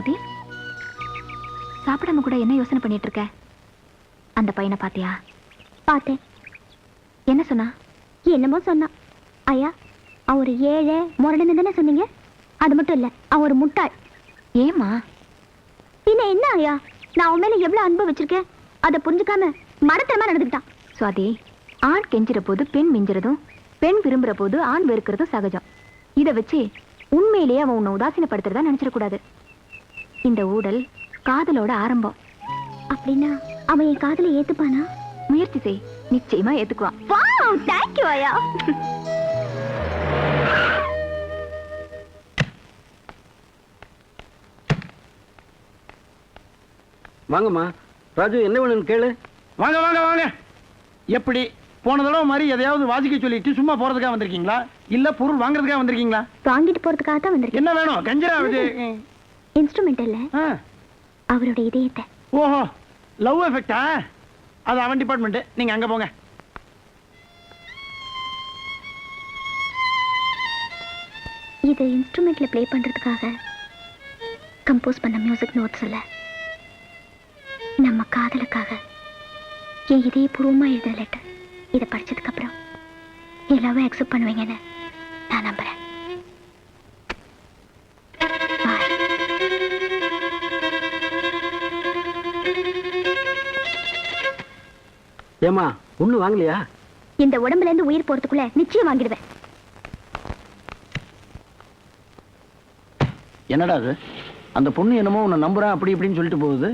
சுவாதி சாப்பிடாம கூட என்ன யோசனை பண்ணிட்டு இருக்க அந்த பையனை பாத்தியா? பார்த்தேன். என்ன சொன்னா? என்னமோ சொன்னான் ஐயா அவன் ஒரு ஏழை முரடன்னு தானே சொன்னீங்க? அது மட்டும் இல்ல அவன் ஒரு முட்டாள். ஏமா பின்ன என்ன ஐயா? நான் அவன் மேல எவ்வளவு அன்பு வச்சிருக்கேன்? அதை புரிஞ்சுக்காம மடத்தனமா நடந்துக்கிட்டான். சுவாதி ஆண் கெஞ்சுற போது பெண் மிஞ்சுறதும் பெண் விரும்புற போது ஆண் வெறுக்கிறதும் சகஜம். இதை வச்சு உண்மையிலேயே அவன் உன்னை உதாசீனப்படுத்துறதா நினைச்சிடக்கூடாது. இந்த ஊடல் காதலோட ஆரம்பம். அப்படின்னா அவன் என் காதலை ஏத்துப்பானா? முயற்சி செய். நிச்சயமா ஏத்துக்குவான். வாவ் தேங்க்யூ ஐயா. வாங்கம்மா. ராஜு என்ன வேணும்னு கேளு. வாங்க வாங்க வாங்க. எப்படி? போன தடவை மாதிரி எதையாவது வாசிக்க சொல்லிட்டு சும்மா போறதுக்காக வந்திருக்கீங்களா? இல்ல பொருள் வாங்குறதுக்காக வந்திருக்கீங்களா? வாங்கிட்டு போறதுக்காக தான் வந்திருக்கேன். என்ன வேணும்? கஞ்சரா இது. இன்ஸ்ட்ருமெண்ட் இல்ல. அவரோட இதயத்தை. ஓஹோ லவ் எஃபெக்டா அது அவன் டிபார்ட்மெண்ட் நீங்க அங்க போங்க. இது இன்ஸ்ட்ருமெண்ட்ல ப்ளே பண்றதுக்காக கம்போஸ் பண்ண மியூசிக் நோட்ஸ் இல்ல நம்ம காதலுக்காக என் இதயபூர்வமா எழுதின லெட்டர் இதை படிச்சதுக்கு அப்புறம் எல்லாமே அக்செப்ட் பண்ணுவீங்கன்னு நான் நம்புறேன். ஏமா ஒண்ணு வாங்கலையா? இந்த உடம்புல இருந்து உயிர் போறதுக்குள்ள நிச்சயம் வாங்கிடுவேன். என்னடா அது? அந்த பொண்ணு என்னமோ உன்னை நம்புறேன் அப்படி இப்படின்னு சொல்லிட்டு போகுது.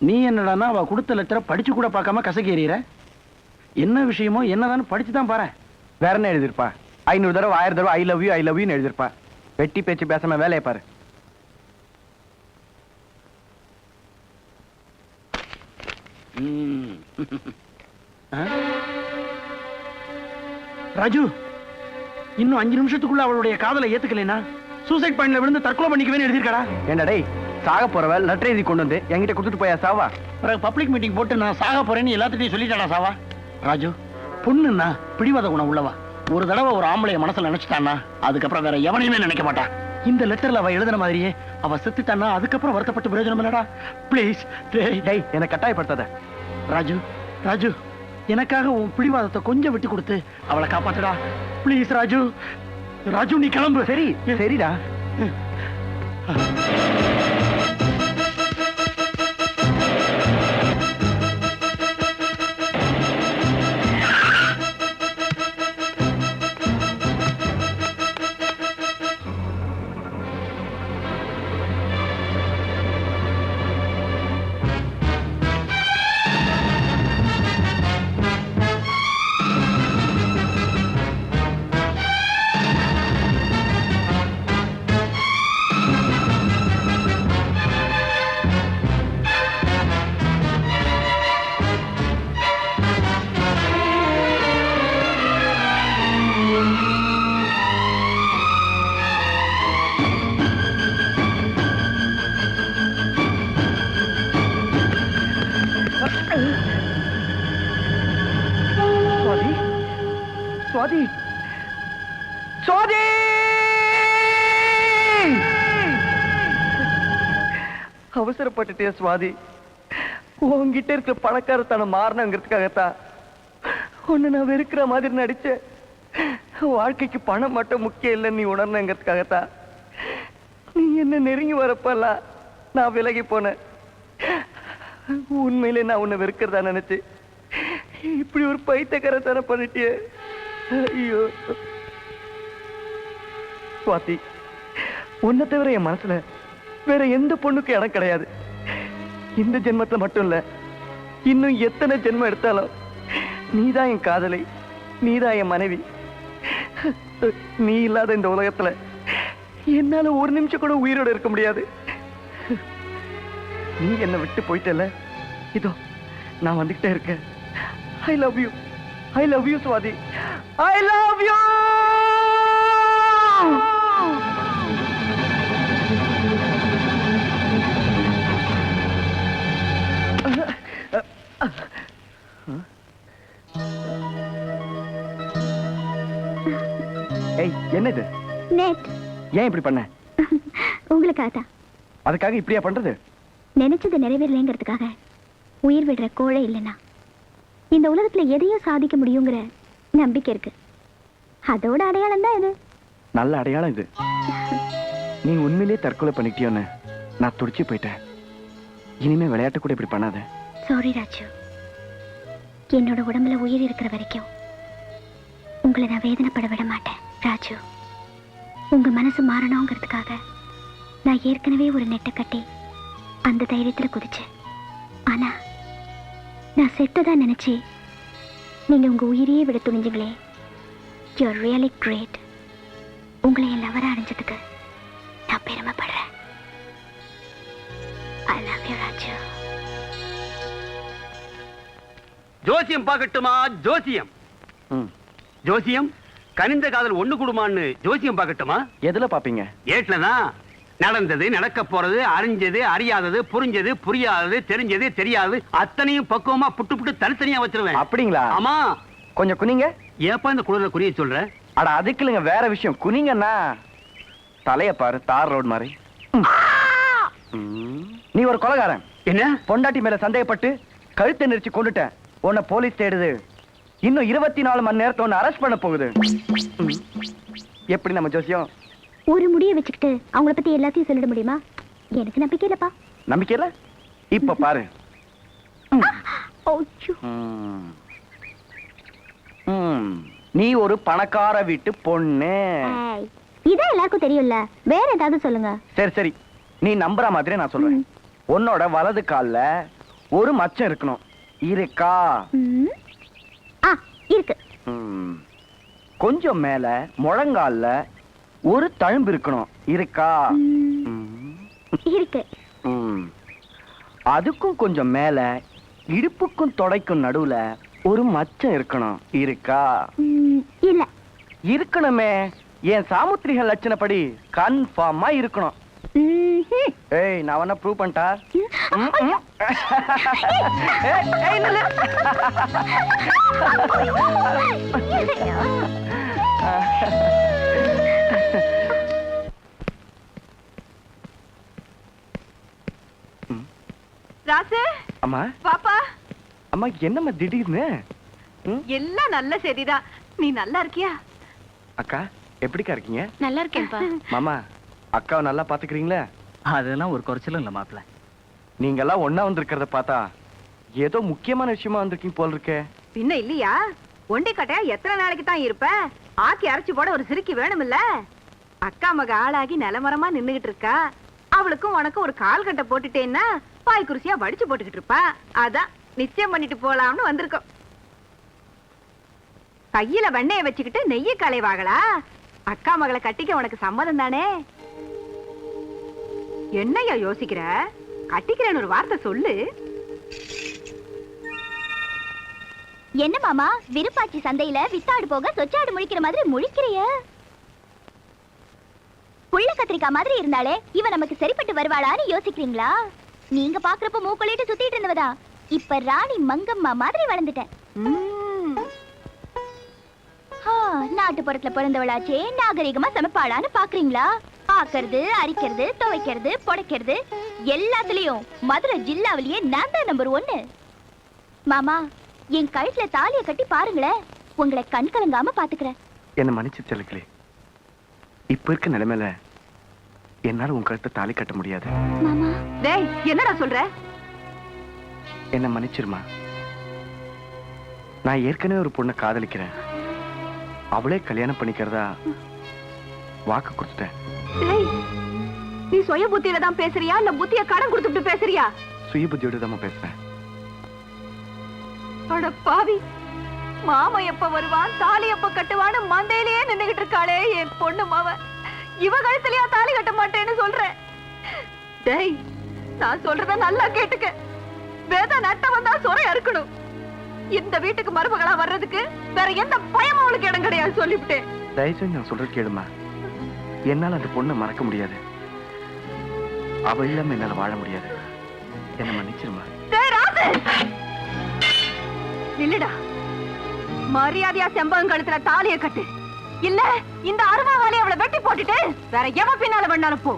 நீ என்னடான்னா அவ கொடுத்த லெட்டரை படிச்சு கூட பார்க்காம கசக்கி எறியற. என்ன விஷயமோ என்னதான்னு படிச்சு தான் பாரு வேற என்ன எழுதிருப்பா ஐநூறு தடவை ஆயிரம் தடவை I love you I love யூன்னு எழுதிருப்பா வெட்டி பேச்சு பேசாம வேலையை பாரு. ம். ராஜு இன்னும் அஞ்சு நிமிஷத்துக்குள்ள அவளுடைய காதலை ஏத்துக்கலைனா சூசைட் பாயிண்ட்ல விழுந்து தற்கொலை பண்ணிக்குவேன்னு எழுதியிருக்கடா? டேய் சாக போறவ லெட்டர் எழுதி கொண்டு வந்து என்கிட்ட கொடுத்துட்டு போயா சாவா? பிறகு பப்ளிக் மீட்டிங் போட்டு நான் சாக போறேன்னு எல்லாத்துட்டையும் சொல்லிட்டாடா சாவா? ராஜு பொண்ணுன்னா பிடிவாத குணம் உள்ளவா? ஒரு தடவை ஒரு ஆம்பளைய மனசுல நினைச்சிட்டான்னா அதுக்கப்புறம் வேற எவனையுமே நினைக்க மாட்டா. இந்த லெட்டர்ல அவ எழுதின மாதிரியே அவ செத்துட்டான்னா அதுக்கப்புறம் வருத்தப்பட்டு பிரயோஜனம் இல்லடா ப்ளீஸ் டேய் என்னை கட்டாயப்படுத்தாத. ராஜு ராஜு எனக்காக உன் பிடிவாதத்தை கொஞ்சம் விட்டு கொடுத்து அவளை காப்பாத்துடா. ப்ளீஸ் ராஜு. ராஜு நீ கிளம்பு. சரி சரிடா. அவசரப்பட்டுட்டே சுவாதி. உன்கிட்ட இருக்கிற பணக்காரத்தனம் மாறணுங்கிறதுக்காகத்தான் உன்னை நான் வெறுக்கிற மாதிரி நடிச்சேன் வாழ்க்கைக்கு பணம் மட்டும் முக்கியம் இல்லைன்னு நீ உணர்ணுங்கிறதுக்காகத்தான் நீ என்ன நெருங்கி வரப்பெல்லாம் நான் விலகி போனேன். உண்மையிலே நான் உன்னை வெறுக்கிறதா நினைச்சு. இப்படி ஒரு பைத்தியக்காரத்தனம் பண்ணிட்டியே. ஐயோ. சுவாதி உன்னை தவிர என் மனசுல வேற எந்த பொண்ணுக்கும் இடம் கிடையாது. இந்த ஜென்மத்தில் மட்டும் இல்ல இன்னும் எத்தனை ஜென்மம் எடுத்தாலும் நீதான் என் காதலை நீதான் என் மனைவி. நீ இல்லாத இந்த உலகத்துல என்னால ஒரு நிமிஷம் கூட உயிரோட இருக்க முடியாது. நீ என்னை விட்டு போயிட்டல இதோ நான் வந்துகிட்டே இருக்கேன். I love you I love you Swathi. I love you ஏய் என்னது? நேட் ஏன் இப்படி பண்ண? உங்களுக்காக தான் அதுக்காக இப்படியா பண்றது? நினைச்சது நிறைவேறலைங்கிறதுக்காக உயிர் விடுற கோழை இல்லைனா இந்த உலகத்துல எதையும் சாதிக்க முடியுங்கிற நம்பிக்கை இருக்கு. அதோட அடையாளம் தான் இது. நல்ல அடையாளம் இது. நீ உண்மையிலேயே தற்கொலை பண்ணிட்டியோன்னு நான் துடிச்சு போயிட்டேன். இனிமே விளையாட்டு கூட இப்படி பண்ணாத. சாரி ராஜு. என்னோட உடம்புல உயிர் இருக்கிற வரைக்கும் உங்களை நான் வேதனைப்பட விட மாட்டேன் ராஜு. உங்க மனசு மாறணுங்கிறதுக்காக நான் ஏற்கனவே ஒரு நெட்டை கட்டி அந்த தைரியத்துல குதிச்சேன். ஆனா நான் செத்ததா நினைச்சு நீங்க உங்க உயிரையே விட துணிஞ்சுங்களே. யூஆர் ரியலி கிரேட் உங்களை என் லவரா அடைஞ்சதுக்கு நான் பெருமைப்படுறேன். I love you Raju. ஜோசியம் பார்க்கட்டுமா? ஜோசியம். ம். ஜோசியம் கனிந்த காதல் ஒண்ணு குடுமான்னு ஜோசியம் பார்க்கட்டுமா? எதுல பாப்பீங்க? ஏட்லதான் நடந்தது நடக்க போறது அறிஞ்சது அறியாதது புரிஞ்சது புரியாதது தெரிஞ்சது தெரியாது. அத்தனையும் பக்குவமா புட்டு புட்டு தனித்தனியா வச்சிருவேன். அப்படிங்களா? ஆமா. கொஞ்சம் குனிங்க. ஏப்பா இந்த குளிர குறிய சொல்ற? அட அதுக்கு இல்லைங்க வேற விஷயம். குனிங்கன்னா தலைய பாரு தார் ரோடு மாதிரி. நீ ஒரு கொலகாரன். என்ன? பொண்டாட்டி மேல சந்தேகப்பட்டு கழுத்தை நெரிச்சு கொண்டுட்டேன். உன்னை போலீஸ் தேடுது. இன்னும் இருபத்தி நாலு மணி நேரத்தை உன்னை அரெஸ்ட் பண்ண போகுது. எப்படி நம்ம ஜோசியம்? ஒரு முடியை வச்சுக்கிட்டு அவங்கள பத்தி எல்லாத்தையும் சொல்லிட முடியுமா? எனக்கு நம்பிக்கை இல்லப்பா. நம்பிக்கை இல்ல? இப்ப பாரு. நீ ஒரு பணக்கார வீட்டு பொண்ணு. இதான் எல்லாருக்கும் தெரியும்ல. வேற ஏதாவது சொல்லுங்க. சரி சரி. நீ நம்புற மாதிரி நான் சொல்றேன். உன்னோட வலது கால்ல ஒரு மச்சம் இருக்கணும். இருக்கா. ஆ இருக்கு. கொஞ்சம் மேல முழங்கால்ல ஒரு தழும்பு இருக்கணும் இருக்கா. இருக்கு. அதுக்கும் கொஞ்சம் மேல இடுப்புக்கும் தொடைக்கும் நடுவுல ஒரு மச்சம் இருக்கணும் இருக்கா இல்ல இருக்கணுமே என் சாமுத்திரிக லட்சணப்படி கன்ஃபார்மா இருக்கணும். ஏய் நான் வேணா ப்ரூவ் பண்ணிட்டா. ராசு. அம்மா. பாப்பா. அம்மா என்னம்மா திடீர்னு? எல்லாம் நல்ல செய்திதான். நீ நல்லா இருக்கியா? அக்கா எப்படிக்கா இருக்கீங்க? நல்லா இருக்கேன்ப்பா. மாமா அக்காவை நல்லா பாத்துக்கிறீங்களா? அதெல்லாம் ஒரு குறைச்சலும் இல்ல மாப்பிள்ள. நீங்க எல்லாம் ஒண்ணா வந்திருக்கிறத பார்த்தா ஏதோ முக்கியமான விஷயமா வந்திருக்கீங்க போல் இருக்கே. பின்ன இல்லையா? ஒண்டி கட்டையா எத்தனை நாளைக்கு தான் இருப்ப? ஆக்கி அரைச்சு போட ஒரு சிரிக்கி வேணுமில்ல அக்கா மக ஆளாகி நிலமரமா நின்னுகிட்டு இருக்கா. அவளுக்கும் உனக்கும் ஒரு கால் கட்டை போட்டுட்டேன்னா பாய் குருசியா வடிச்சு போட்டுக்கிட்டு இருப்பா. அதான் நிச்சயம் பண்ணிட்டு போலாம்னு வந்திருக்கோம். கையில வெண்ணெய வச்சுக்கிட்டு நெய்ய களைவாங்களா அக்கா மகளை கட்டிக்க உனக்கு சம்மதம் தானே? என்னையா யோசிக்கிற? கட்டிக்கிறேன்னு ஒரு வார்த்தை சொல்லு. என்ன மாமா விருப்பாச்சி சந்தையில வித்தாடு போக சொச்சாடு முழிக்கிற மாதிரி முழிக்கிறிய? புள்ள கத்திரிக்காய் மாதிரி இருந்தாலே இவ நமக்கு சரிப்பட்டு வருவாளான்னு யோசிக்கிறீங்களா? நீங்க பாக்குறப்ப மூக்கொள்ளிட்டு சுத்திட்டு இருந்தவதா? இப்ப ராணி மங்கம்மா மாதிரி வளர்ந்துட்டேன். நாட்டுப்புறத்துல பிறந்தவளாச்சே நாகரிகமா சமைப்பாளான்னு பாக்குறீங்களா? ஆக்கறது அரிக்கிறது துவைக்கிறது புடைக்கிறது எல்லாத்துலயும். மதுரை ஜில்லாவிலேயே நான் தான் நம்பர் ஒன்னு மாமா என் கழுத்துல தாலிய கட்டி பாருங்களேன் உங்களை கண் கலங்காம பாத்துக்கிறேன். என்ன மன்னிச்சு இப்ப இருக்க நிலைமையில என்னால உன் கழுத்தை தாலி கட்ட முடியாது. மாமா. டேய் என்னடா சொல்ற? என்ன மன்னிச்சிருமா? நான் ஏற்கனவே ஒரு பொண்ணை காதலிக்கிறேன். அவளே கல்யாணம் பண்ணிக்கிறதா வாக்கு கொடுத்துட்டேன். நீ சுய புத்தியில தான் பேசுறியா? இல்ல புத்திய கடன் கொடுத்துட்டு பேசுறியா? சுய புத்தியோடு தான் பேசுறேன். அட பாவி மாமா எப்ப வருவான் தாலி எப்ப கட்டுவான்னு மந்தையிலேயே நின்னுகிட்டு இருக்காளே என் பொண்ணு மாவ இவ கழுத்துலயா தாலி கட்ட மாட்டேன்னு சொல்றேன். டேய் நான் சொல்றத நல்லா கேட்டுக்க. வேத நட்ட வந்தா சொரை அறுக்கணும். இந்த வீட்டுக்கு மருமகளா வர்றதுக்கு வேற எந்த பயமும் அவளுக்கு இடம் கிடையாது சொல்லிவிட்டேன். தயவு செஞ்சு நான் சொல்றது கேளுமா. என்னால அந்த பொண்ணை மறக்க முடியாது. அவ இல்லாம என்னால வாழ முடியாது. என்ன மன்னிச்சிருமா? இல்லடா மரியாதையா செம்பகம் கழுத்துல தாலிய கட்டு. இல்ல இந்த அருமாவாலே அவளை வெட்டி போட்டுட்டு வேற எவ பின்னால வேணாலும் போ.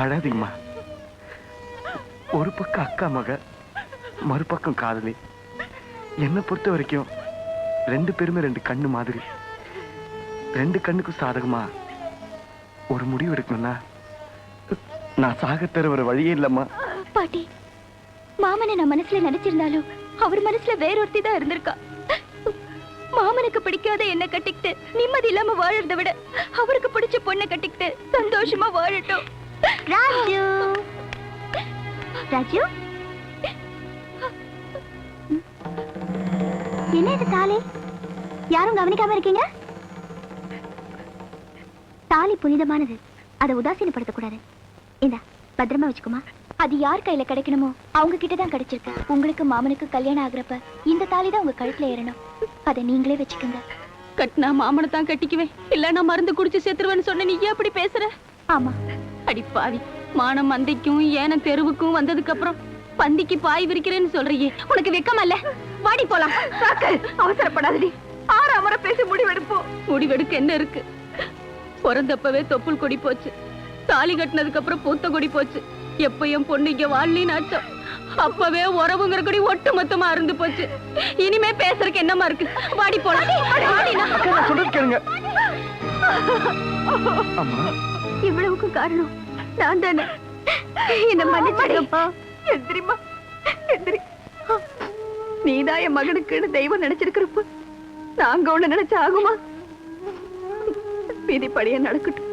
அழாதீங்கம்மா. ஒரு பக்கம் அக்கா மக மறுபக்கம் காதலி. என்னை பொறுத்த வரைக்கும் ரெண்டு பேருமே ரெண்டு கண்ணு மாதிரி. ரெண்டு கண்ணுக்கும் சாதகமா ஒரு முடிவு எடுக்கணும்னா நான் சாக ஒரு வழியே இல்லம்மா. பாட்டி மாமனை நான் மனசுல நினைச்சிருந்தாலும் அவர் மனசுல வேறொருத்தி தான் இருந்திருக்கா. மாமனுக்கு பிடிக்காத என்ன கட்டிக்கிட்டு நிம்மதி இல்லாம வாழறத விட அவருக்கு பிடிச்ச பொண்ணை கட்டிக்கிட்டு சந்தோஷமா வாழட்டும். ராஜு. ராஜு? என்ன இது தாலி? யாரும் கவனிக்காம இருக்கீங்க? தாலி புனிதமானது. அதை உதாசீனப்படுத்தக்கூடாது. இந்த பத்திரமா வச்சுக்குமா. அது யார் கையில கிடைக்கணுமோ அவங்க கிட்ட தான் கிடைச்சிருக்கு. உங்களுக்கு மாமனுக்கு கல்யாணம் ஆகுறப்ப இந்த தாலி தான் உங்க கழுத்துல ஏறணும். அதை நீங்களே வச்சுக்கோங்க. கட்டினா மாமனை தான் கட்டிக்குவேன். இல்ல நான் மருந்து குடிச்சு செத்துருவேன்னு சொன்ன நீ ஏன் அப்படி பேசுற? ஆமா. அடி பாவி மானம் மந்தைக்கும் ஏன தெருவுக்கும் வந்ததுக்கு அப்புறம் பந்திக்கு பாய் விரிக்கிறேன்னு சொல்றியே. உனக்கு வெக்கமா இல்ல வாடி போலாம். அவசரப்படாதடி. ஆறு அமர பேசி முடிவெடுப்போம். முடிவெடுக்க என்ன இருக்கு? பிறந்தப்பவே தொப்புள் கொடி போச்சு. தாலி கட்டினதுக்கு அப்புறம் பூத்த கொடி போச்சு. எப்ப என் பொண்ணு இங்க வாழலின்னு அப்பவே உறவுங்கிற கொடி ஒட்டு மொத்தமா இருந்து போச்சு. இனிமே பேசுறதுக்கு என்னமா இருக்கு? வாடி போலாம். வாடினா. அக்கா நான் சொல்றது கேளுங்க. அம்மா. இவ்வளவுக்கு காரணம் நான் தானே. என்ன மன்னிச்சிடுங்கப்பா. எந்திரிமா எந்திரி நீதான் என் மகனுக்குன்னு தெய்வம் நினைச்சிருக்கிறப்ப நாங்க ஒண்ணு நினைச்சா ஆகுமா விதிப்படியே நடக்கட்டும்.